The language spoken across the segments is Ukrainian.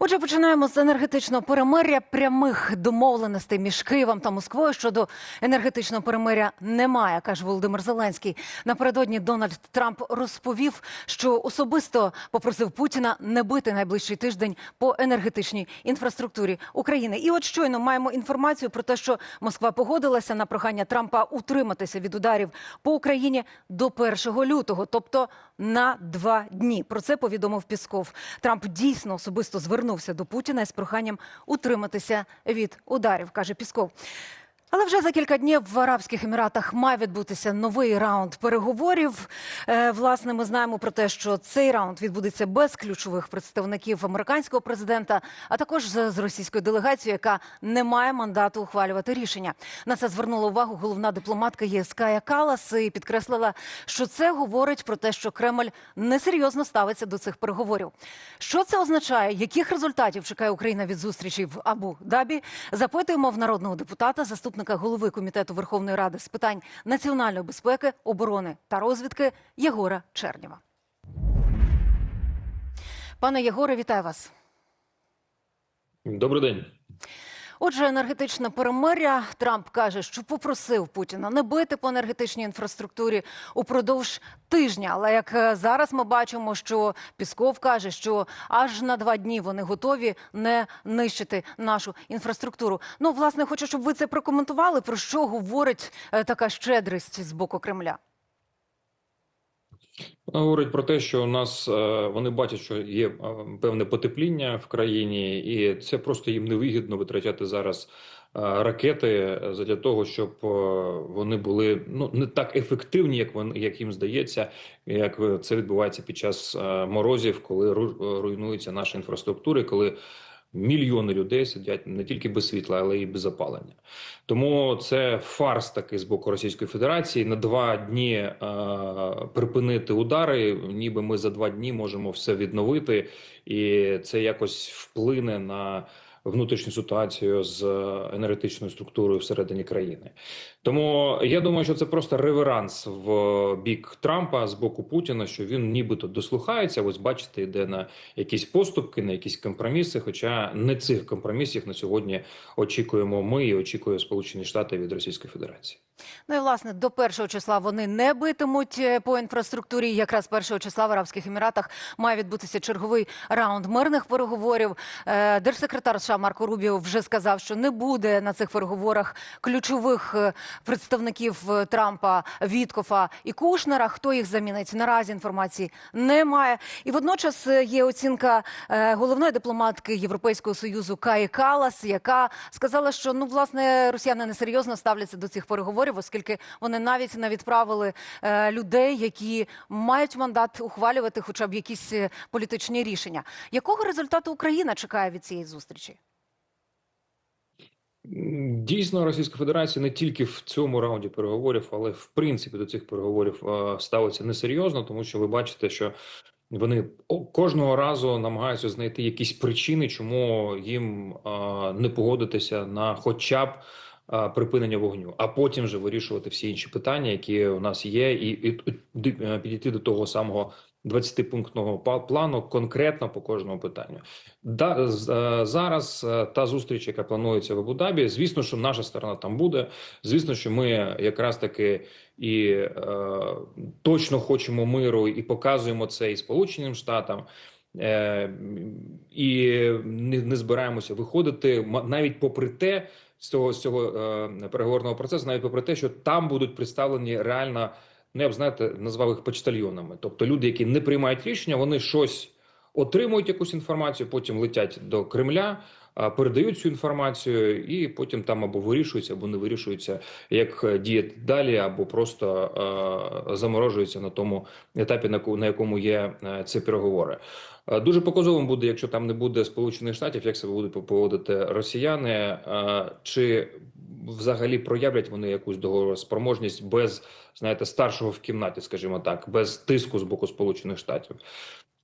Отже, починаємо з енергетичного перемир'я. Прямих домовленостей між Києвом та Москвою щодо енергетичного перемир'я немає, каже Володимир Зеленський. Напередодні Дональд Трамп розповів, що особисто попросив Путіна не бити найближчий тиждень по енергетичній інфраструктурі України. І от щойно маємо інформацію про те, що Москва погодилася на прохання Трампа утриматися від ударів по Україні до 1 лютого, тобто на два дні. Про це повідомив Пісков. Трамп дійсно особисто звернувся до Путіна із проханням утриматися від ударів, каже Пісков. Але вже за кілька днів в Арабських Еміратах має відбутися новий раунд переговорів. Е, власне, ми знаємо про те, що цей раунд відбудеться без ключових представників американського президента, а також з, з російською делегацією, яка не має мандату ухвалювати рішення. На це звернула увагу головна дипломатка ЄС Кая Калас і підкреслила, що це говорить про те, що Кремль несерйозно ставиться до цих переговорів. Що це означає? Яких результатів чекає Україна від зустрічі в Абу-Дабі? Запитуємо в народного депутата, заступника голови комітету Верховної Ради з питань національної безпеки, оборони та розвідки Єгора Чернєва. Пане Єгоре, вітаю вас. Добрий день. Отже, енергетичне перемиря Трамп каже, що попросив Путіна не бити по енергетичній інфраструктурі упродовж тижня. Але як е, зараз ми бачимо, що Пісков каже, що аж на два дні вони готові не нищити нашу інфраструктуру. Ну, власне, хочу, щоб ви це прокоментували. Про що говорить е, така щедрість з боку Кремля? Вона говорить про те, що у нас е, вони бачать, що є е, певне потепління в країні, і це просто їм невигідно витрачати зараз е, ракети для того, щоб вони були ну не так ефективні, як вони як їм здається, як це відбувається під час морозів, коли ру- руйнується наша інфраструктура, коли мільйони людей сидять не тільки без світла, але й без опалення. Тому це фарс такий з боку Російської Федерації на два дні е, припинити удари. Ніби ми за два дні можемо все відновити, і це якось вплине на внутрішню ситуацію з енергетичною структурою всередині країни. Тому я думаю, що це просто реверанс в бік Трампа з боку Путіна, що він нібито дослухається. Ось бачите, йде на якісь поступки, на якісь компроміси. Хоча не цих компромісів на сьогодні очікуємо ми і очікує Сполучені Штати від Російської Федерації. Ну і власне до першого числа вони не битимуть е, по інфраструктурі. Якраз першого числа в Арабських Еміратах має відбутися черговий раунд мирних переговорів. Е, Держсекретар США Марко Рубіо вже сказав, що не буде на цих переговорах ключових е, представників Трампа, Віткофа і Кушнера. Хто їх замінить? Наразі інформації немає. І водночас є оцінка головної дипломатки Європейського союзу Каї Калас, яка сказала, що ну власне росіяни несерйозно ставляться до цих переговорів, оскільки вони навіть не відправили е, людей, які мають мандат ухвалювати хоча б якісь е, політичні рішення. Якого результату Україна чекає від цієї зустрічі? Дійсно, Російська Федерація не тільки в цьому раунді переговорів, але в принципі до цих переговорів е, ставиться несерйозно, тому що ви бачите, що вони кожного разу намагаються знайти якісь причини, чому їм не погодитися на хоча б припинення вогню, а потім вже вирішувати всі інші питання, які у нас є, і, і, е, підійти до того самого 20-пунктного плану конкретно по кожному питанню. Да, е, зараз е, та зустріч, яка планується в Абу-Дабі, звісно, що наша сторона там буде. Звісно, що ми якраз таки і е, точно хочемо миру і показуємо це і Сполученим Штатам. Е, і не, збираємося виходити навіть попри те, з цього з цього е, переговорного процесу, навіть попри те, що там будуть представлені реально, ну я б знаєте, назвав їх почтальйонами, тобто люди, які не приймають рішення, вони щось отримують якусь інформацію, потім летять до Кремля, передають цю інформацію, і потім там або вирішується, або не вирішується, як е, діяти далі, або просто заморожується на тому етапі, на на якому є е, ці переговори. Е, Дуже показовим буде, якщо там не буде Сполучених Штатів, як себе будуть поводити росіяни, чи взагалі проявлять вони якусь договороспроможність без, знаєте, старшого в кімнаті, скажімо так, без тиску з боку Сполучених Штатів.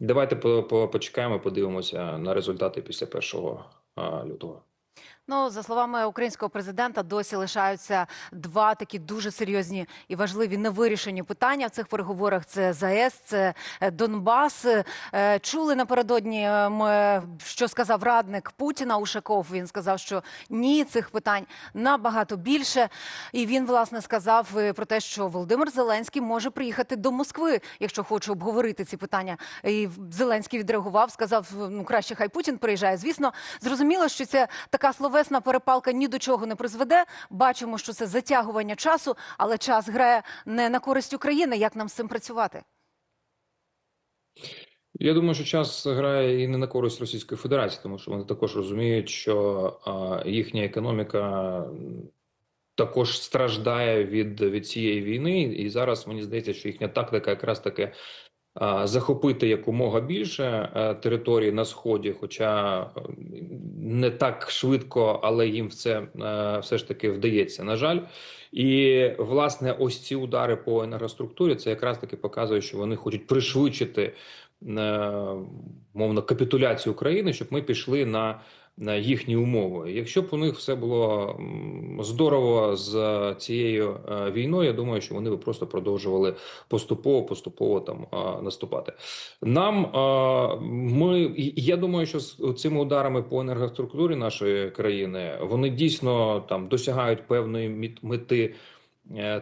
Давайте по, по, почекаємо, подивимося на результати після 1 а, лютого. Ну, за словами українського президента, досі лишаються два такі дуже серйозні і важливі невирішені питання в цих переговорах. Це ЗАЕС, це е, Донбас. Е, Чули напередодні, е, що сказав радник Путіна Ушаков. Він сказав, що ні, цих питань набагато більше. І він власне сказав про те, що Володимир Зеленський може приїхати до Москви, якщо хоче обговорити ці питання. І Зеленський відреагував, сказав: ну краще хай Путін приїжджає. Звісно, зрозуміло, що це така словесна перепалка ні до чого не призведе. Бачимо, що це затягування часу, але час грає не на користь України. Як нам з цим працювати? Я думаю, що час грає і не на користь Російської Федерації, тому що вони також розуміють, що їхня економіка також страждає від, від цієї війни, і зараз мені здається, що їхня тактика якраз таки захопити якомога більше е, території на сході, хоча е, не так швидко, але їм це е, все ж таки вдається. На жаль, і власне, ось ці удари по енергоструктурі це якраз таки показує, що вони хочуть пришвидшити е, мовно капітуляцію України, щоб ми пішли на, на їхні умови. Якщо б у них все було здорово з цією е, війною, я думаю, що вони б просто продовжували поступово, поступово там е, наступати. Нам е, ми я думаю, що з цими ударами по енергоструктурі нашої країни вони дійсно там досягають певної мети е,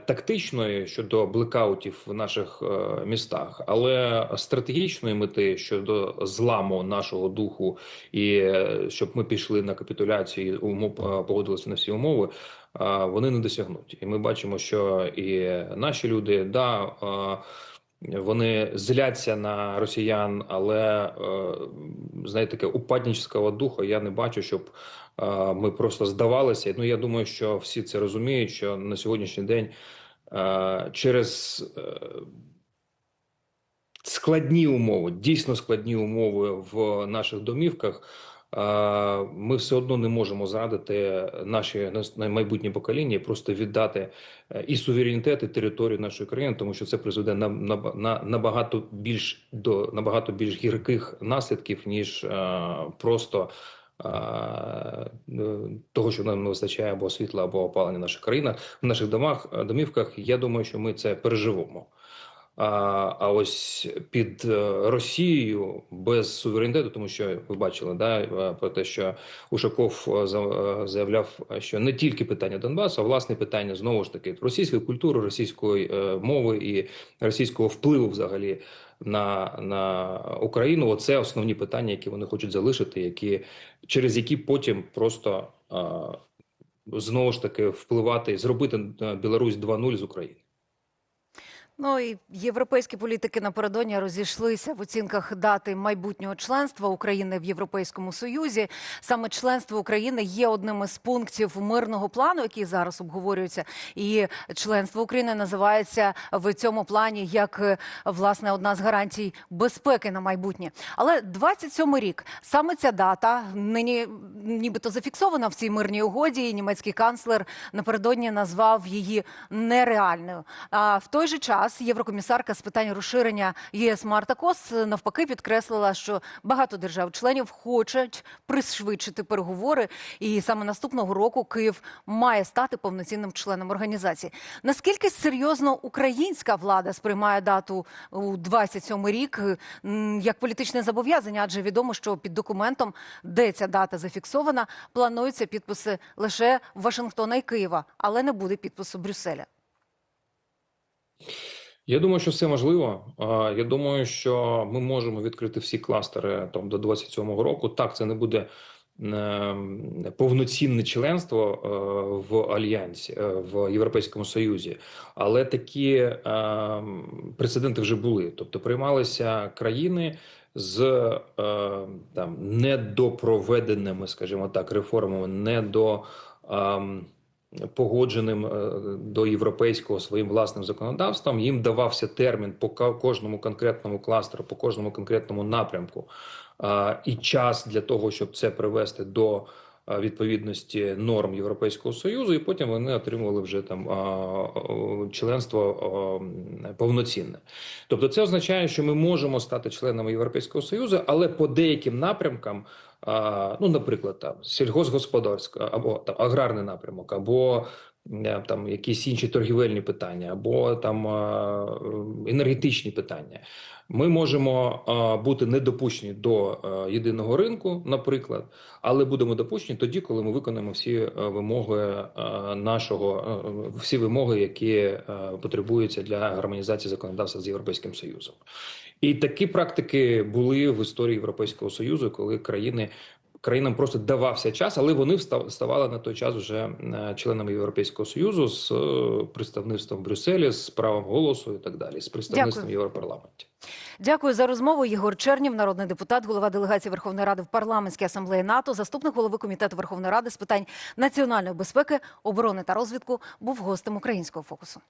тактичної щодо блекаутів в наших е, містах, але стратегічної мети щодо зламу нашого духу і е, щоб ми пішли на капітуляцію, е, погодилися на всі умови. е, Вони не досягнуть, і ми бачимо, що і наші люди да е, вони зляться на росіян, але е, знаєте, таке упаднічського духа я не бачу, щоб е, ми просто здавалися. Ну я думаю, що всі це розуміють, що на сьогоднішній день е, через складні умови, дійсно складні умови в наших домівках. Ми все одно не можемо зрадити наші майбутнє покоління і просто віддати е, і суверенітет, і територію нашої країни, тому що це призведе на, на, на набагато більш до набагато більш гірких наслідків, ніж е, просто е, е, того, що нам не вистачає або світла, або опалення в наших країнах, в наших домах, домівках. Я думаю, що ми це переживемо. А, ось під е, Росією без суверенітету, тому що ви бачили, да, е, про те, що Ушаков е, за- заявляв, що не тільки питання Донбасу, а власне питання знову ж таки російської культури, російської мови і російського впливу взагалі на, на Україну. Оце основні питання, які вони хочуть залишити, які через які потім просто знову ж таки впливати, зробити Білорусь 2.0 з України. Ну і європейські політики напередодні розійшлися в оцінках дати майбутнього членства України в Європейському Союзі. Саме членство України є одним із пунктів мирного плану, який зараз обговорюється. І членство України називається в цьому плані як е, власне одна з гарантій безпеки на майбутнє. Але 27 рік саме ця дата нині нібито зафіксована в цій мирній угоді. І німецький канцлер напередодні назвав її нереальною. А в той же час єврокомісарка з питань розширення ЄС Марта Кос е, навпаки підкреслила, що багато держав-членів хочуть пришвидшити переговори, і саме наступного року Київ має стати повноцінним членом організації. Наскільки серйозно українська влада сприймає дату у 27 рік е, як політичне зобов'язання? Адже відомо, що під документом, де ця дата зафіксована, плануються підписи лише Вашингтона і Києва, але не буде підпису Брюсселя. Я думаю, що все можливо. Я думаю, що ми можемо відкрити всі кластери там до 27-го року. Так, це не буде ем, повноцінне членство е, в альянсі е, в Європейському Союзі, але такі ем, прецеденти вже були. Тобто приймалися країни з е, там недопроведеними, скажімо так, реформами, недо ем, погодженим е, до європейського своїм власним законодавством. Їм давався термін по кожному конкретному кластеру, по кожному конкретному напрямку, і час для того, щоб це привести до відповідності норм Європейського союзу, і потім вони отримували вже там членство повноцінне. Тобто, це означає, що ми можемо стати членами Європейського союзу, але по деяким напрямкам. Ну, наприклад, там сільгосгосподарська або там аграрний напрямок, або е, там якісь інші торгівельні питання, або там енергетичні питання. Ми можемо а, бути недопущені до єдиного ринку, наприклад, але будемо допущені тоді, коли ми виконаємо всі вимоги нашого, всі вимоги, які потребуються для гармонізації законодавства з Європейським Союзом. І такі практики були в історії Європейського Союзу, коли країни. Країнам просто давався час, але вони ставали на той час вже е, членами Європейського союзу з е, представництвом в Брюсселі, з правом голосу і так далі, з представництвом Дякую. Європарламенті. Дякую за розмову. Єгор Чернів, народний депутат, голова делегації Верховної Ради в парламентській асамблеї НАТО, заступник голови комітету Верховної Ради з питань національної безпеки, оборони та розвідку, був гостем українського фокусу.